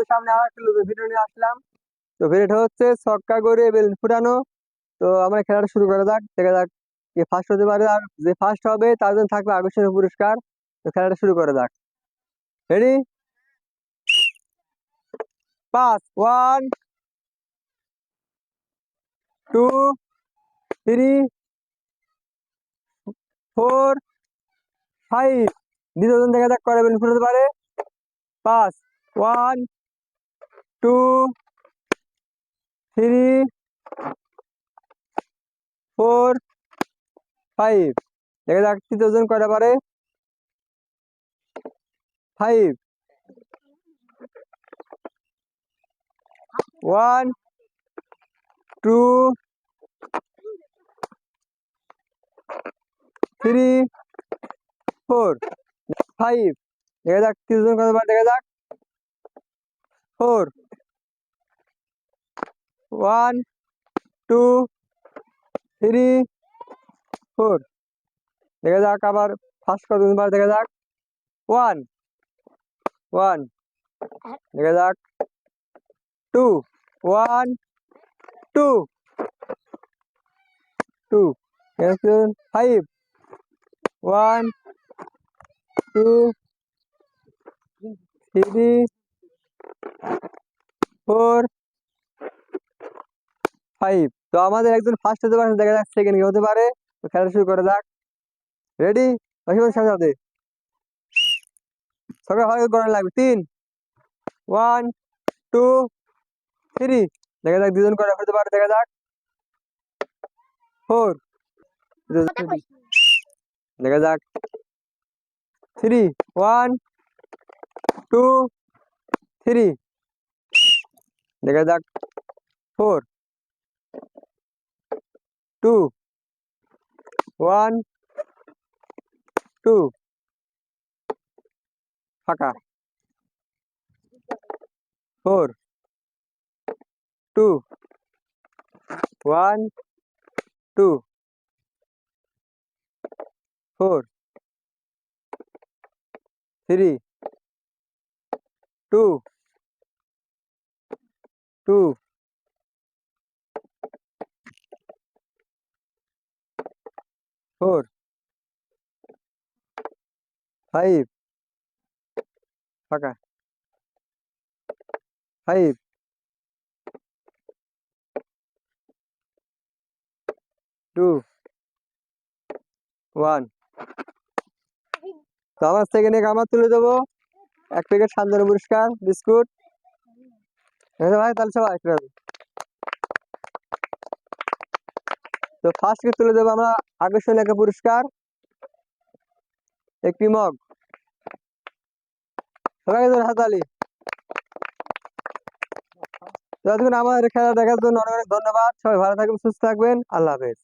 বন্ধুর সামনে আর একটা নতুন ভিডিও নিয়ে আসলাম। তো ভিডিওটা হচ্ছে ছক্কা করে বেলুন ফুটানো। তো আমরা খেলাটা শুরু করা যাক, দেখা যাক কে ফার্স্ট হতে পারে আর যে ফার্স্ট হবে তার জন্য থাকবে আকর্ষণীয় পুরস্কার। তো খেলাটা শুরু করা যাক। রেডি পাঁচ one two three four five দ্বিতীয়জন দেখা যাক করে বেলুন ফুটাতে পারে। পাঁচ one two three four five দেখা যাক তৃতীয়জন কয়টা পারে? Five one two three four five দেখা যাক তৃতীয়জন কত পারে? দেখা যাক। Four one, two, three, four. দেখা যাক আবার ফার্স্ট কতজন পারে, দেখা যাক। One one. দেখা যাক। Two, one, two. Two five. One, two, three, four. Five তো আমাদের একজন ফার্স্ট হতে পারে দেখা যাক সেকেন্ড কি হতে পারে। তো খেলা শুরু করে যাক। রেডি অসীমের সামনে হাতে। সকাল হয় গরম লাগবে। তিন ওয়ান টু থ্রি দেখা যাক দুজন করে হতে পারে, দেখা যাক। ফোর দেখা যাক। থ্রি ওয়ান টু থ্রি দেখা যাক। ফোর টু ওয়ান টু ফাঁকা four two one two four three two two four five ফাঁকা ফাইভ টু ওয়ান তো আমার নিয়ে আমার তুলে দেবো। এক প্যাকেট শান্তনু পুরস্কার, বিস্কুট। হ্যাঁ ভাই, তাহলে সবাই একটা তো ফার্স্টকে তুলে দেবো আমরা আকর্ষণীয় একটা পুরস্কার। একটি মগ। সবাইকে ধরে হাতালি যতক্ষণ আমাদের খেলা দেখার জন্য অনেক অনেক ধন্যবাদ। সবাই ভালো থাকবেন, সুস্থ থাকবেন। আল্লাহ হাফেজ।